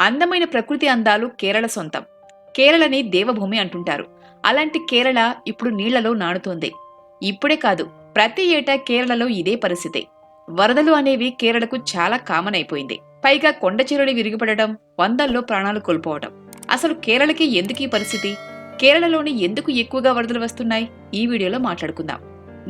అందమైన ప్రకృతి అందాలు కేరళ సొంతం. కేరళని దేవభూమి అంటుంటారు. అలాంటి కేరళ ఇప్పుడు నీళ్ళలో నానుతోంది. ఇప్పుడే కాదు ప్రతి ఏటా కేరళలో ఇదే పరిస్థితి. వరదలు అనేవి కేరళకు చాలా కామన్ అయిపోయింది. పైగా కొండ చీరలు విరిగిపడడం వందల్లో ప్రాణాలు కోల్పోవడం అసలు కేరళకి ఎందుకు ఈ పరిస్థితి? కేరళలోని ఎందుకు ఎక్కువగా వరదలు వస్తున్నాయి? ఈ వీడియోలో మాట్లాడుకుందాం.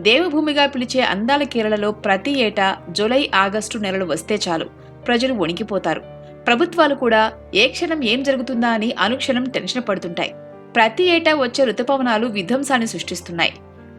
దేవభూమిగా పిలిచే అందాల కేరళలో ప్రతి ఏటా జూలై ఆగస్టు నెలలు వస్తే చాలు. ప్రజలు వణికిపోతారు. ప్రభుత్వాలు కూడా ఏ క్షణం ఏం జరుగుతుందా అని అనుక్షణం టెన్షన్ పడుతుంటాయి. ప్రతి ఏటా వచ్చే ఋతుపవనాలు విధ్వంసాన్ని సృష్టిస్తున్నాయి.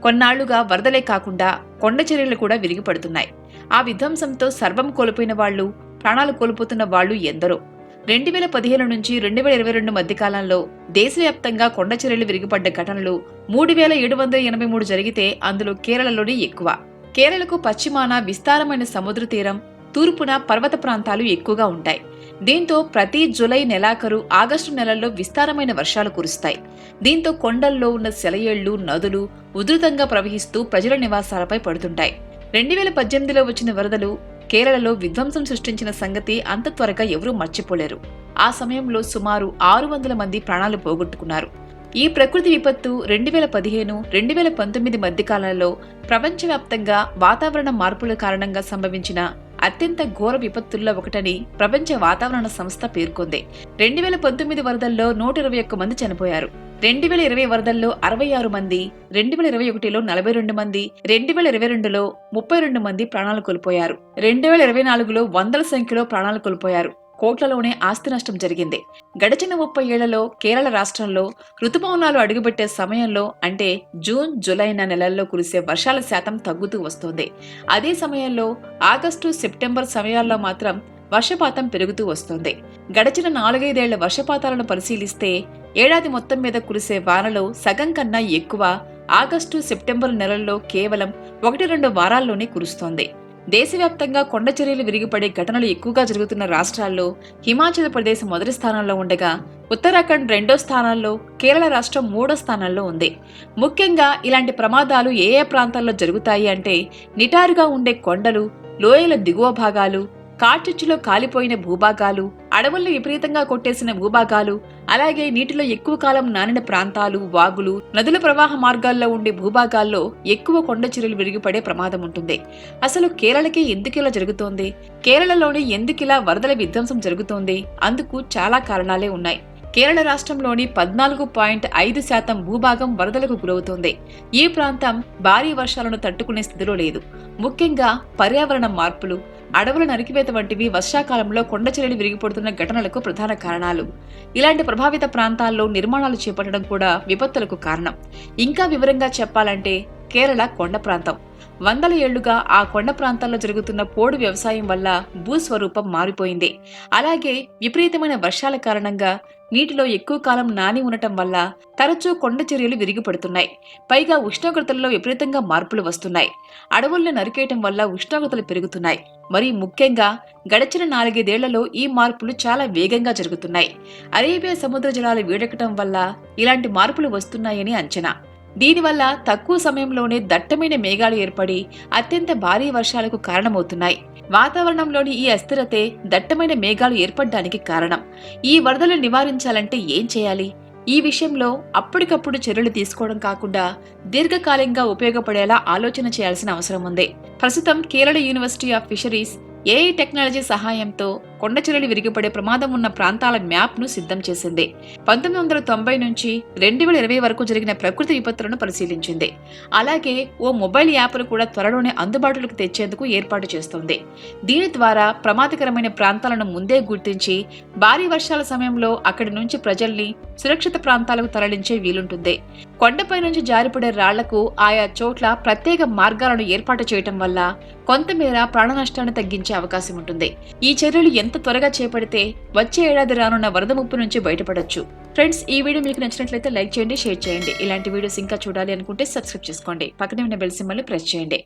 కొన్నాళ్ళుగా వరదలే కాకుండా కొండ చర్యలు కూడా విరిగిపడుతున్నాయి. ఆ విధ్వంసంతో సర్వం కోల్పోయిన వాళ్ళు ప్రాణాలు కోల్పోతున్న వాళ్ళు ఎందరో. రెండు వేల పదిహేను నుంచి రెండు వేల ఇరవై రెండు మధ్య కాలంలో దేశవ్యాప్తంగా కొండ చర్యలు విరిగిపడ్డ ఘటనలు మూడు వేల ఏడు వందల ఎనభై మూడు జరిగితే అందులో కేరళలోనే ఎక్కువ. కేరళకు పశ్చిమాన విస్తారమైన సముద్ర తీరం తూర్పున పర్వత ప్రాంతాలు ఎక్కువగా ఉంటాయి. దీంతో ప్రతి జులై నెలాఖరు ఆగస్టు నెలల్లో విస్తారమైన వర్షాలు కురుస్తాయి. దీంతో కొండల్లో ఉన్న సెలయేళ్ళు నదులు ఉధృతంగా ప్రవహిస్తూ ప్రజల నివాసాలపై పడుతుంటాయి. రెండు వేల పద్దెనిమిదిలో వచ్చిన వరదలు కేరళలో విధ్వంసం సృష్టించిన సంగతి అంత త్వరగా ఎవరూ మర్చిపోలేరు. ఆ సమయంలో సుమారు ఆరు వందల మంది ప్రాణాలు పోగొట్టుకున్నారు. ఈ ప్రకృతి విపత్తు రెండు వేల పదిహేను రెండు వేల పంతొమ్మిది మధ్య కాలంలో ప్రపంచవ్యాప్తంగా వాతావరణ మార్పుల కారణంగా సంభవించిన అత్యంత ఘోర విపత్తుల్లో ఒకటని ప్రపంచ వాతావరణ సంస్థ పేర్కొంది. రెండు వేల పంతొమ్మిది వరదల్లో నూట ఇరవై ఒక్క మంది చనిపోయారు. రెండు వేల ఇరవై వరదల్లో అరవై ఆరు మంది రెండు వేల ఇరవై ఒకటిలో నలభై రెండు మంది రెండు వేల ఇరవై రెండులో ముప్పై రెండు మంది ప్రాణాలు కోల్పోయారు. రెండు వేల ఇరవై నాలుగులో వందల సంఖ్యలో ప్రాణాలు కోల్పోయారు. కోట్లలోనే ఆస్తి నష్టం జరిగింది. గడిచిన ముప్పై ఏళ్ళలో కేరళ రాష్ట్రంలో ఋతుపవనాలు అడుగుపెట్టే సమయంలో అంటే జూన్ జూలై నెలల్లో కురిసే వర్షాల శాతం తగ్గుతూ వస్తోంది. అదే సమయంలో ఆగస్టు సెప్టెంబర్ సమయాల్లో మాత్రం వర్షపాతం పెరుగుతూ వస్తోంది. గడిచిన నాలుగైదేళ్ళ వర్షపాతాలను పరిశీలిస్తే ఏడాది మొత్తం మీద కురిసే వానలో సగం కన్నా ఎక్కువ ఆగస్టు సెప్టెంబర్ నెలల్లో కేవలం ఒకటి రెండు వారాల్లోనే కురుస్తోంది. దేశవ్యాప్తంగా కొండ చర్యలు విరిగిపడే ఘటనలు ఎక్కువగా జరుగుతున్న రాష్ట్రాల్లో హిమాచల్ ప్రదేశ్ మొదటి స్థానంలో ఉండగా ఉత్తరాఖండ్ రెండో స్థానాల్లో కేరళ రాష్ట్రం మూడో స్థానాల్లో ఉంది. ముఖ్యంగా ఇలాంటి ప్రమాదాలు ఏ ఏ ప్రాంతాల్లో జరుగుతాయి అంటే నిటారుగా ఉండే కొండలు లోయల దిగువ భాగాలు కార్చిచ్చులో కాలిపోయిన భూభాగాలు అడవుల్లో విపరీతంగా కొట్టేసిన భూభాగాలు అలాగే నీటిలో ఎక్కువ కాలం నానిన ప్రాంతాలు వాగులు నదుల ప్రవాహ మార్గాల్లో ఉండే భూభాగాల్లో ఎక్కువ కొండ చర్యలు విరిగిపడే ప్రమాదం ఉంటుంది. అసలు కేరళకి ఎందుకిలా జరుగుతోంది? కేరళలోని ఎందుకిలా వరదల విధ్వంసం జరుగుతోంది? అందుకు చాలా కారణాలే ఉన్నాయి. కేరళ రాష్ట్రంలోని పద్నాలుగు పాయింట్ ఐదు శాతం భూభాగం వరదలకు గురవుతోంది. ఈ ప్రాంతం భారీ వర్షాలను తట్టుకునే స్థితిలో లేదు. ముఖ్యంగా పర్యావరణ మార్పులు అడవుల నరికివేత వంటివి వర్షాకాలంలో కొండ చర్యలు విరిగిపడుతున్న ఘటనలకు ప్రధాన కారణాలు. ఇలాంటి ప్రభావిత ప్రాంతాల్లో నిర్మాణాలు చేపట్టడం కూడా విపత్తులకు కారణం. ఇంకా వివరంగా చెప్పాలంటే కేరళ కొండ ప్రాంతం. వందల ఏళ్ళుగా ఆ కొండ ప్రాంతాల్లో జరుగుతున్న పోడు వ్యవసాయం వల్ల భూస్వరూపం మారిపోయింది. అలాగే విపరీతమైన వర్షాల కారణంగా నీటిలో ఎక్కువ కాలం నాని ఉండటం వల్ల తరచూ కొండ చర్యలు విరిగిపడుతున్నాయి. పైగా ఉష్ణోగ్రతల్లో విపరీతంగా మార్పులు వస్తున్నాయి. అడవుల్ని నరికేయటం వల్ల ఉష్ణోగ్రతలు పెరుగుతున్నాయి. మరి ముఖ్యంగా గడిచిన నాలుగైదేళ్ళలో ఈ మార్పులు చాలా వేగంగా జరుగుతున్నాయి. అరేబియా సముద్ర జలాలు వేడెక్కటం వల్ల ఇలాంటి మార్పులు వస్తున్నాయని అంచనా. దీనివల్ల తక్కువ సమయంలోనే దట్టమైన మేఘాలు ఏర్పడి అత్యంత భారీ వర్షాలకు కారణమవుతున్నాయి. వాతావరణంలోని ఈ అస్థిరతే దట్టమైన మేఘాలు ఏర్పడడానికి కారణం. ఈ వరదలు నివారించాలంటే ఏం చేయాలి? ఈ విషయంలో అప్పటికప్పుడు చర్యలు తీసుకోవడం కాకుండా దీర్ఘకాలికంగా ఉపయోగపడేలా ఆలోచన చేయాల్సిన అవసరం ఉంది. ప్రస్తుతం Kerala university of fisheries AI technology సహాయంతో కొండచెరలు విరిగిపడే ప్రమాదం ఉన్న ప్రాంతాల మ్యాప్ను సిద్ధం చేసింది. పంతొమ్మిది వందల తొంభై నుంచి రెండు వేల ఇరవై వరకు జరిగిన ప్రకృతి విపత్తులను పరిశీలించింది. అలాగే ఓ మొబైల్ యాప్ను కూడా త్వరలోనే అందుబాటులోకి తెచ్చేందుకు ఏర్పాటు చేస్తోంది. దీని ద్వారా ప్రమాదకరమైన ప్రాంతాలను ముందే గుర్తించి భారీ వర్షాల సమయంలో అక్కడి నుంచి ప్రజల్ని సురక్షిత ప్రాంతాలకు తరలించే వీలుంటుంది. కొండపై నుంచి జారిపడే రాళ్ళకు ఆయా చోట్ల ప్రత్యేక మార్గాలను ఏర్పాటు చేయటం వల్ల కొంతమేర ప్రాణ నష్టాన్ని తగ్గించే అవకాశం ఉంటుంది. ఈ చర్యలు ఎంత త్వరగా చేపడితే వచ్చే ఏడాది రానున్న వరద ముప్పు నుంచి బయటపడొచ్చు. ఫ్రెండ్స్ ఈ వీడియో మీకు నచ్చినట్లయితే లైక్ చేయండి షేర్ చేయండి. ఇలాంటి వీడియోస్ ఇంకా చూడాలి అనుకుంటే సబ్స్క్రైబ్ చేసుకోండి. పక్కనే ఉన్న బెల్ సింబల్ని ప్రెస్ చేయండి.